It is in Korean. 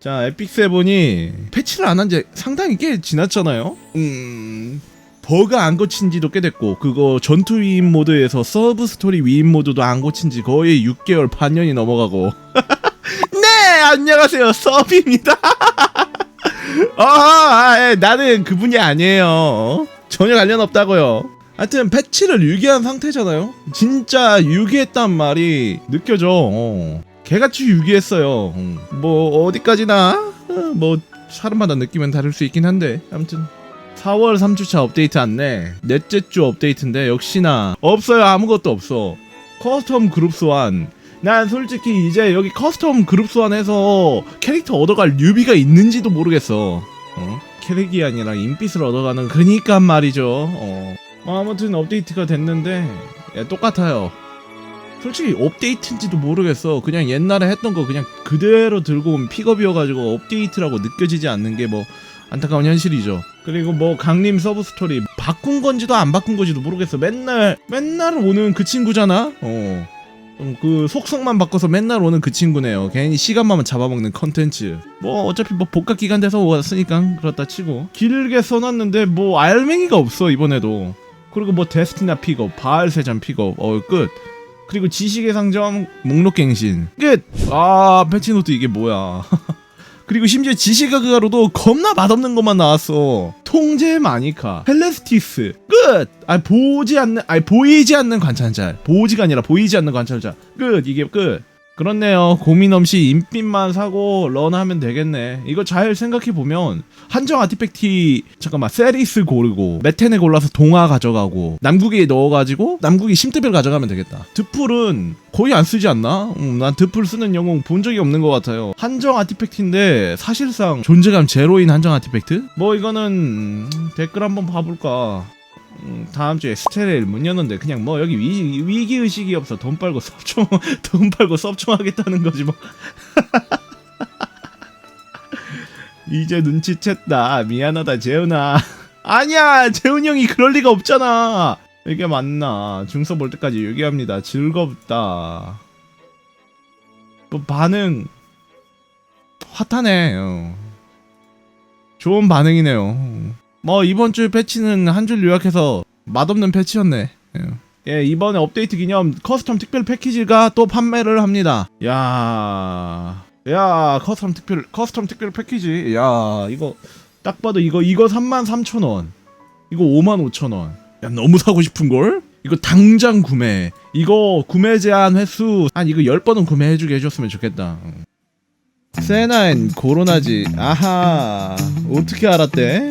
자 에픽 세븐이 패치를 안 한 지 상당히 꽤 지났잖아요. 음 버그 안 고친 지도 꽤 됐고 그거 전투 위임 모드에서 서브 스토리 위임 모드도 안 고친 지 거의 6개월 반년이 넘어가고. 네 안녕하세요. 서비입니다. 아, 아 예, 나는 그분이 아니에요. 전혀 관련 없다고요. 하여튼 패치를 유기한 상태잖아요. 진짜 유기했단 말이 느껴져. 어. 개같이 유기했어요 음. 뭐 어디까지나 어, 뭐 사람마다 느끼면 다를 수 있긴 한데 아무튼 4월 3주차 업데이트 안내 넷째 주 업데이트인데 역시나 없어요 아무것도 없어 커스텀 그룹스 완. 난 솔직히 이제 여기 커스텀 그룹스 완에서 캐릭터 얻어갈 류비가 있는지도 모르겠어 어? 캐릭이 아니라 인빛을 얻어가는 그니까 말이죠 어. 어, 아무튼 업데이트가 됐는데 예, 똑같아요 솔직히 업데이트인지도 모르겠어. 그냥 옛날에 했던 거 그냥 그대로 들고 온 픽업이어가지고 업데이트라고 느껴지지 않는 게 뭐 안타까운 현실이죠. 그리고 뭐 강림 서브 스토리 바꾼 건지도 안 바꾼 건지도 모르겠어. 맨날 맨날 오는 그 친구잖아? 어. 좀그 속성만 바꿔서 맨날 오는 그 친구네요. 괜히 시간만 잡아먹는 컨텐츠. 뭐 어차피 뭐 복각 기간 돼서 왔으니까 그렇다 치고. 길게 써놨는데 뭐 알맹이가 없어 이번에도. 그리고 뭐 데스티나 픽업 바알세잔 픽업. 어 끝 그리고 지식의 상점 목록갱신. 끝! 아 패치노트 이게 뭐야. 그리고 심지어 지식가가로도 겁나 맛없는 것만 나왔어. 통제 마니카 헬레스티스. 끝! 아 보지 않는 아니 보이지 않는 관찰자. 보지가 아니라 보이지 않는 관찰자. 끝! 이게 끝 그렇네요. 고민 없이 인빛만 사고 런하면 되겠네. 이거 잘 생각해보면 한정 아티팩트 잠깐만 세리스 고르고 메테네 골라서 동화 가져가고 남국에 넣어가지고 남국이 심드벨 가져가면 되겠다. 드풀은 거의 안 쓰지 않나? 음, 난 드풀 쓰는 영웅 본 적이 없는 것 같아요. 한정 아티팩트인데 사실상 존재감 제로인 한정 아티팩트? 뭐 이거는 음, 댓글 한번 봐볼까 음, 다음 주에 스테레일 문 여는데 그냥 뭐 여기 위, 위기 의식이 없어. 돈 빨고 섭총 돈 빨고 섭총하겠다는 거지 뭐. 이제 눈치챘다. 미안하다 재훈아. 아니야 재훈이 형이 그럴 리가 없잖아. 이게 맞나? 중서 볼 때까지 유기합니다. 즐겁다. 뭐 반응 핫하네. 어. 좋은 반응이네요 뭐 이번 주 패치는 한 줄 요약해서 맛없는 패치였네. 예. 예, 이번에 업데이트 기념 커스텀 특별 패키지가 또 판매를 합니다. 야, 야, 커스텀 특별 커스텀 특별 패키지. 야, 이거 딱 봐도 이거 이거 33,000원. 이거 55,000원. 야, 너무 사고 싶은 걸? 이거 당장 구매. 이거 구매 제한 횟수 한 이거 10번은 구매해 주게 해 줬으면 좋겠다. 세나엔 코로나지. 아하. 어떻게 알았대?